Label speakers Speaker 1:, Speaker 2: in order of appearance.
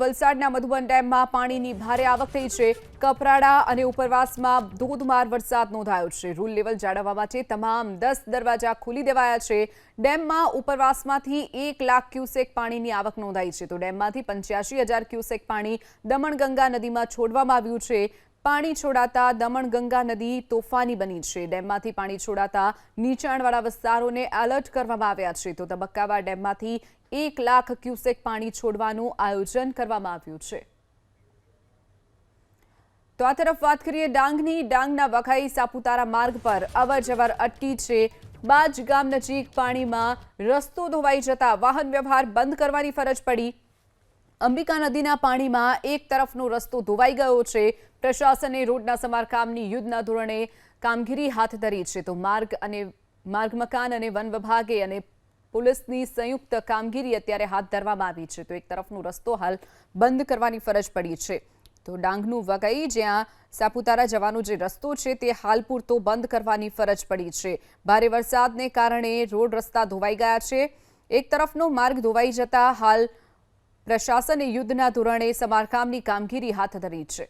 Speaker 1: વલસાડના મધુબન ડેમમાં પાણીની ભારે આવક થઈ છે. કપરાડા અને ઉપરવાસમાં ધોધમાર વરસાદ નોંધાયો છે. રૂલ લેવલ જાળવવા માટે તમામ દસ દરવાજા ખોલી દેવાયા છે. ડેમમાં ઉપરવાસમાંથી એક લાખ ક્યુસેક પાણીની આવક નોંધાઈ છે. તો ડેમમાંથી પંચ્યાસી હજાર ક્યુસેક પાણી દમણગંગા નદીમાં છોડવામાં આવ્યું છે. પાણી છોડાતા દમણગંગા નદી તોફાની બની છે. ડેમમાંથી પાણી છોડાતા નીચાણવાળા વિસ્તારોને એલર્ટ કરવામાં આવ્યા છે. તો તબક્કાવાર ડેમમાંથી એક લાખ ક્યુસેક પાણી છોડવાનું આયોજન કરવામાં આવ્યું છે. તો આ તરફ વાત કરીએ ડાંગની. ડાંગના વઘાઈ સાપુતારા માર્ગ પર અવર જવર અટકી છે. બાજ ગામ નજીક પાણીમાં રસ્તો ધોવાઈ જતા વાહન વ્યવહાર બંધ કરવાની ફરજ પડી. અંબિકા નદીના પાણીમાં એક તરફનો રસ્તો ધોવાઈ ગયો છે. પ્રશાસને રોડના સમારકામની યુદ્ધના ધોરણે કામગીરી હાથ ધરી છે. તો માર્ગ અને માર્ગ મકાન અને વન વિભાગે અને પોલીસની સંયુક્ત કામગીરી અત્યારે હાથ ધરવામાં આવી છે. તો એક તરફનો રસ્તો હાલ બંધ કરવાની ફરજ પડી છે. તો ડાંગનું વગઈ, જ્યાં સાપુતારા જવાનો જે રસ્તો છે તે હાલ પૂરતો બંધ કરવાની ફરજ પડી છે. ભારે વરસાદને કારણે રોડ રસ્તા ધોવાઈ ગયા છે. એક તરફનો માર્ગ ધોવાઈ જતા હાલ પ્રશાસને યુદ્ધના ધોરણે સમારકામની કામગીરી હાથ ધરી છે.